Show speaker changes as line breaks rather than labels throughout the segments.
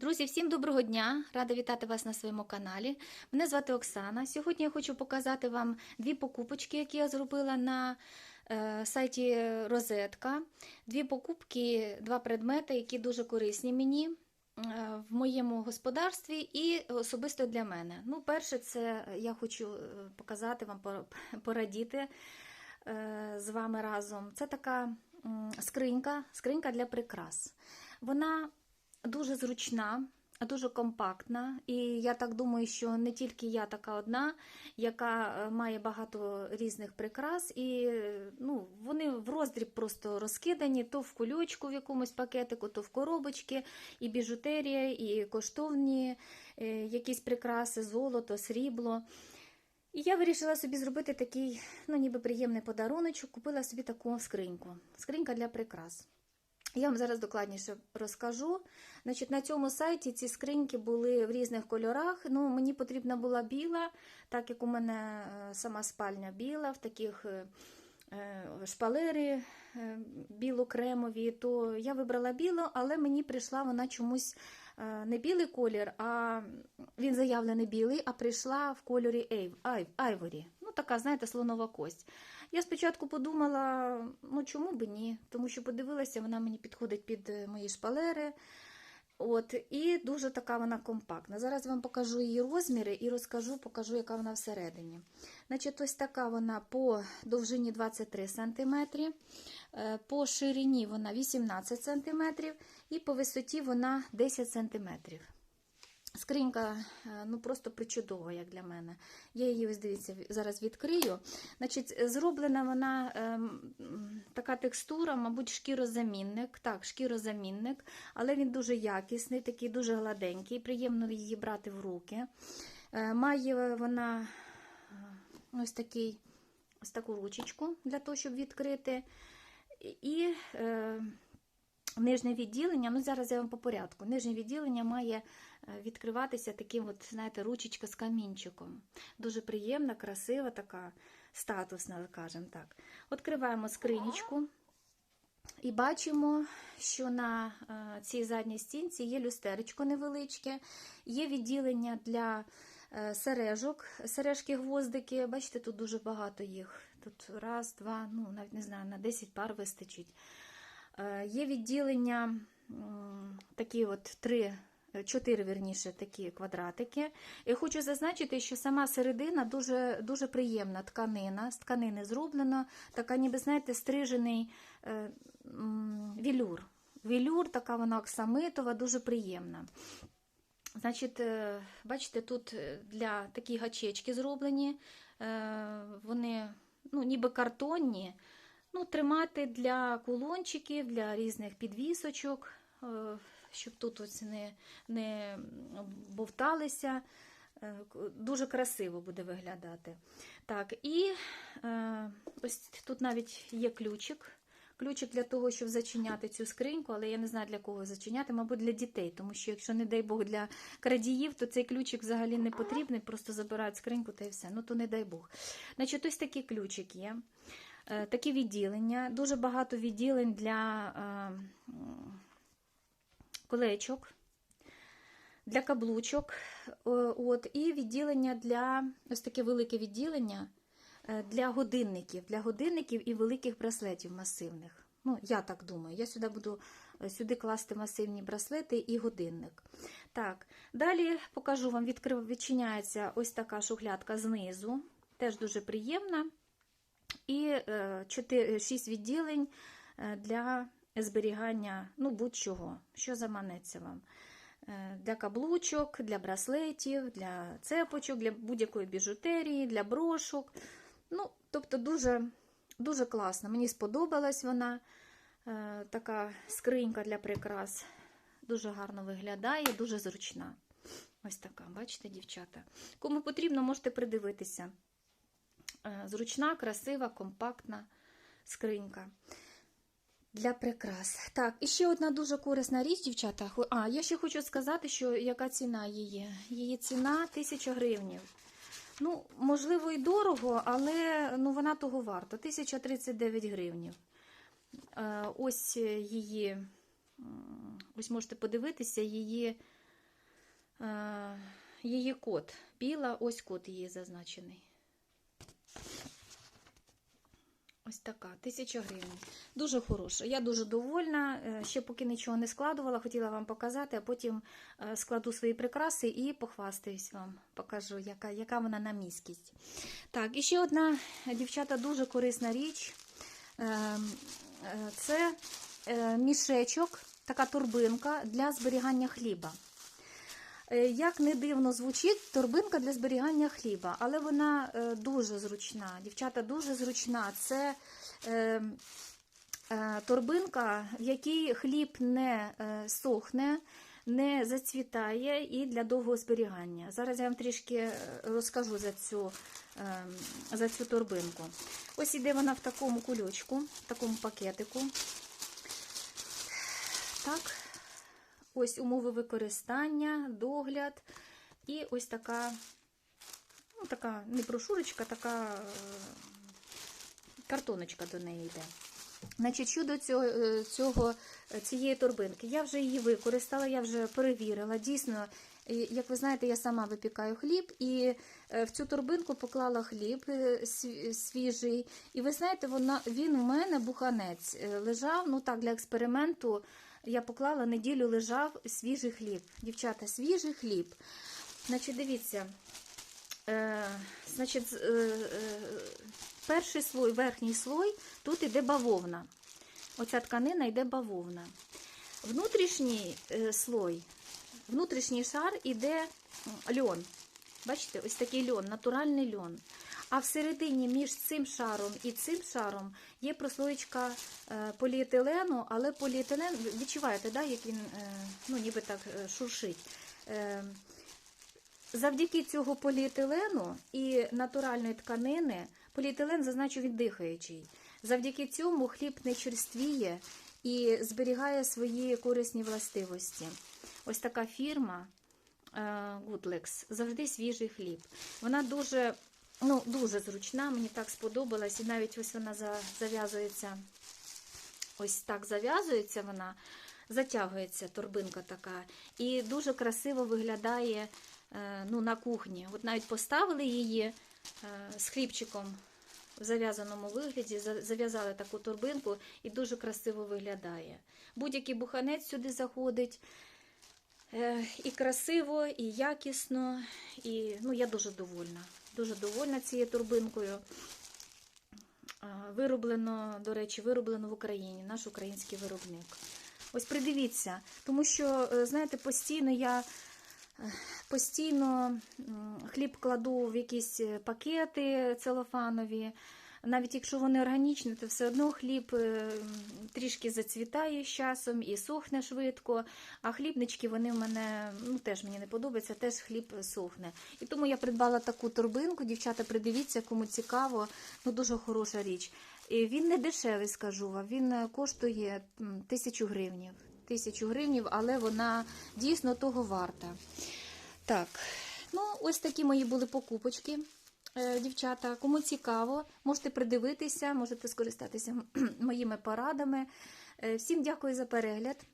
Друзі, всім доброго дня! Рада вітати вас на своєму каналі. Мене звати Оксана. Сьогодні я хочу показати вам дві покупочки, які я зробила на е, сайті Розетка. Дві покупки, два предмети, які дуже корисні мені е, в моєму господарстві і особисто для мене. Ну, перше, це я хочу е, показати вам, порадіти з вами разом. Це така скринька, скринька для прикрас. Вона дуже зручна, дуже компактна. І я так думаю, що не тільки я така одна, яка е, має багато різних прикрас, і ну, вони в роздріб просто розкидані, то в кульочку в якомусь пакетику, то в коробочки, і біжутерія, і коштовні е, якісь прикраси, золото, срібло. І я вирішила собі зробити такий, ну, ніби приємний подаруночок, купила собі таку скриньку. Скринька для прикрас. Я вам зараз докладніше розкажу. Значить, на цьому сайті ці скриньки були в різних кольорах. Ну, мені потрібна була біла, так як у мене е, сама спальня біла, в таких е, е, шпалери біло-кремові, то я вибрала білу, але мені прийшла вона чомусь не білий колір, а він заявлений білий, а прийшла в кольорі айворі. Така, знаєте, слонова кость. Я спочатку подумала, ну чому б ні? Тому що подивилася, вона мені підходить під е, мої шпалери. От, і дуже така вона компактна. Зараз вам покажу її розміри і розкажу, покажу, яка вона всередині. Значить, ось така вона по довжині 23 см, е, по ширині вона 18 см і по висоті вона 10 см. Скринька е, ну просто причудова, як для мене. Я її, ось дивіться, зараз відкрию. Значить, зроблена вона ем, така текстура, мабуть, шкірозамінник. Так, шкірозамінник, але він дуже якісний, такий дуже гладенький, приємно її брати в руки. Е, Має вона е, ось такий, ось таку ручечку для того, щоб відкрити. І е, Нижнє відділення, ну зараз я вам по порядку. Нижнє відділення має е, відкриватися таким, от, знаєте, ручечка з камінчиком. Дуже приємна, красива, така статусна, скажімо так. Відкриваємо скринічку і бачимо, що на е, цій задній стінці є люстеречко невеличке, є відділення для е, сережок, сережки-гвоздики. Бачите, тут дуже багато їх. Тут раз, два, ну навіть не знаю, на 10 пар вистачить. Е, Є відділення такі от три, е, чотири вірніше такі квадратики. І хочу зазначити, що сама середина дуже, дуже приємна тканина. З тканини зроблена, така, ніби, знаєте, стрижений е, вілюр. Вілюр, така вона оксамитова, дуже приємна. Значить, е, бачите, тут е, для такі гачечки зроблені, е, вони ну, ніби картонні. Ну, тримати для кулончиків, для різних підвісочок, е, щоб тут ось не, не бовталися. Е, Дуже красиво буде виглядати. Так, і е, ось тут навіть є ключик. Ключик для того, щоб зачиняти цю скриньку, але я не знаю для кого зачиняти, мабуть, для дітей, тому що якщо, не дай Бог, для крадіїв, то цей ключик взагалі не потрібний, просто забирають скриньку та і все. Ну, то не дай Бог. Значить, ось такий ключик є. Е, Такі відділення, дуже багато відділень для е, колечок, для каблучок. Е, От, і відділення для ось таке велике відділення для годинників, для годинників і великих браслетів масивних. Ну, я так думаю. Я сюди буду сюди класти масивні браслети і годинник. Так, далі покажу вам, відчиняється ось така шухлядка знизу, теж дуже приємна і е, 4, 6 відділень е, для зберігання ну, будь-чого, що заманеться вам. Е, Для каблучок, для браслетів, для цепочок, для будь-якої біжутерії, для брошок. Ну, тобто дуже, дуже класно. Мені сподобалась вона. Е, Така скринька для прикрас. Дуже гарно виглядає, дуже зручна. Ось така, бачите, дівчата. Кому потрібно, можете придивитися. Е, Зручна, красива, компактна скринька для прикрас. Так, і ще одна дуже корисна річ, дівчата. А, я ще хочу сказати, що яка ціна її. Її ціна 1000 гривнів. Ну, можливо, і дорого, але ну, вона того варта. 1039 гривнів. Е, Ось її, ось можете подивитися, її е, її код. Біла, ось код її зазначений. Ось така, тисяча гривень. Дуже хороша. Я дуже довольна. Е, Ще поки нічого не складувала, хотіла вам показати, а потім е, складу свої прикраси і похвастаюсь вам. Покажу, яка, яка вона на міськість. Так, і ще одна, дівчата, дуже корисна річ. Е, Це мішечок, така турбинка для зберігання хліба. Е, Як не дивно звучить, торбинка для зберігання хліба, але вона е, дуже зручна. Дівчата, дуже зручна. Це е, торбинка, в якій хліб не сохне, не зацвітає і для довгого зберігання. Зараз я вам трішки розкажу за цю, за цю торбинку. Ось іде вона в такому кульочку, в такому пакетику. Так. Ось умови використання, догляд. І ось така, ну, така не брошурочка, така е, картоночка до неї йде. Значить, щодо цього, е, цього, е, цієї торбинки, я вже її використала, я вже перевірила. Дійсно, як ви знаєте, я сама випікаю хліб і в цю торбинку поклала хліб свіжий. І ви знаєте, вона, він у мене буханець лежав, ну так, для експерименту. Я поклала неділю лежав свіжий хліб. Дівчата, свіжий хліб. Значить, дивіться. Е, значить, е, е, перший слой, верхній слой, тут іде бавовна. Оця тканина йде бавовна. Внутрішній е, слой, внутрішній шар іде льон. Бачите, ось такий льон, натуральний льон. А всередині між цим шаром і цим шаром є прослоєчка е, поліетилену, але поліетилен, відчуваєте, да, як він е, ну, ніби так е, шуршить. Завдяки цього поліетилену і натуральної тканини, поліетилен зазначу він дихаючий. Завдяки цьому хліб не черствіє і зберігає свої корисні властивості. Ось така фірма Goodlex, завжди свіжий хліб. Вона дуже, ну, дуже зручна, мені так сподобалась, і навіть ось вона зав'язується, ось так зав'язується вона, затягується торбинка така, і дуже красиво виглядає е, ну, на кухні. От навіть поставили її е, з хлібчиком в зав'язаному вигляді, зав'язали таку торбинку і дуже красиво виглядає. Будь-який буханець сюди заходить. Е, І красиво, і якісно, і ну, я дуже довольна. Дуже довольна цією турбинкою. Вироблено, до речі, вироблено в Україні, наш український виробник. Ось придивіться, тому що, е, знаєте, постійно я е, постійно хліб кладу в якісь е, пакети целофанові. Навіть якщо вони органічні, то все одно хліб е, трішки зацвітає з часом і сохне швидко. А хлібнички вони в мене ну, теж мені не подобаються, теж хліб сохне. І тому я придбала таку торбинку. Дівчата, придивіться, кому цікаво, ну дуже хороша річ. І він не дешевий, скажу вам. Він е, коштує тисячу гривнів. Тисячу гривнів, але вона дійсно того варта. Так, ну ось такі мої були покупочки. Е, Дівчата, кому цікаво, можете придивитися, можете скористатися моїми порадами. Е, Всім дякую за перегляд.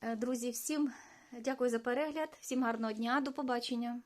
Е, Друзі, всім дякую за перегляд, всім гарного дня, до побачення.